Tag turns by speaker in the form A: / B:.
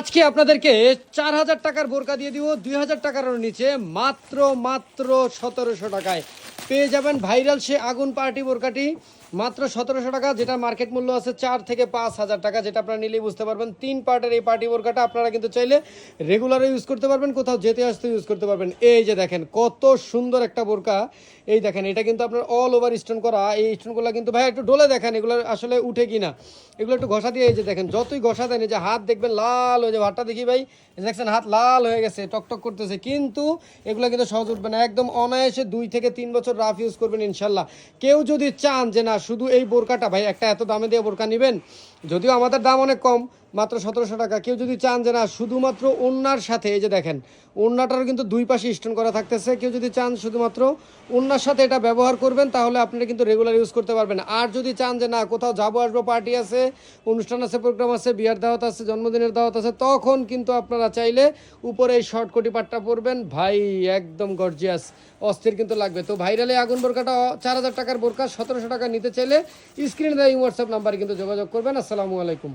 A: আজকে আপনাদেরকে চার হাজার টাকার বোরকা দিয়ে দিব। দুই হাজার টাকার নিচে, মাত্র মাত্র সতেরোশো টাকায়। পেয়ে যাবেন ভাইরাল সে আগুন পার্টি বোরকাটি। মাত্র সতেরোশো টাকা, যেটা মার্কেট মূল্য আছে চার থেকে পাঁচ হাজার টাকা, যেটা আপনারা নিলেই বুঝতে পারবেন। তিন পার্টের এই পার্টি বোরকাটা আপনারা কিন্তু চাইলে রেগুলারও ইউজ করতে পারবেন, কোথাও যেতে আসতে ইউজ করতে পারবেন। এই যে দেখেন, কত সুন্দর একটা বোরকা। এই দেখেন, এটা কিন্তু আপনার অল ওভার স্টোন করা। এই স্টোনগুলো কিন্তু ভাই একটু ডোলে দেখেন, এগুলো আসলে উঠে কিনা। এগুলো একটু ঘষা দিয়ে, এই যে দেখেন, যতই ঘষা দেন, এই যে হাত দেখবেন লাল হয়ে যাবে হাতটা দেখি ভাই, দেখছেন হাত লাল হয়ে গেছে টকটক করতেছে, কিন্তু এগুলো কিন্তু সহজ উঠবে না, একদম অনায়াসে দুই থেকে তিন বছর রাফ ইউজ করবেন ইনশাল্লাহ। কেউ যদি চান যে না, শুধু এই বোরকাটা, ভাই, একটা এত দামে দিয়ে বোরকা নেবেন, যদিও আমাদের দাম অনেক কম, মাত্র সতেরোশো টাকা, কেউ যদি চান যে না, শুধুমাত্র ওন্নার সাথে, এই যে দেখেন ওন্নাটারও কিন্তু দুই পাশে স্টোন করা থাকতেছে, কেউ যদি চান শুধুমাত্র ওন্নার সাথে এটা ব্যবহার করবেন, তাহলে আপনারা কিন্তু রেগুলার ইউজ করতে পারবেন। আর যদি চান যে না, কোথাও যাব, আসব পার্টি আছে, অনুষ্ঠান আছে প্রোগ্রাম আছে, বিয়ার দাওয়াত আছে, জন্মদিনের দাওয়াত আছে তখন কিন্তু আপনারা চাইলে উপরে এই শর্ট কোটি পাটটা পরবেন। ভাই, একদম গর্জিয়াস অস্থির কিন্তু লাগবে। তো ভাইরালে আগুন বোরকাটা চার হাজার টাকার বোরকা, সতেরোশো টাকা নিতে চাইলে স্ক্রিনে দেয় হোয়াটসঅ্যাপ নাম্বারে কিন্তু যোগাযোগ করবেন। আসসালামু আলাইকুম।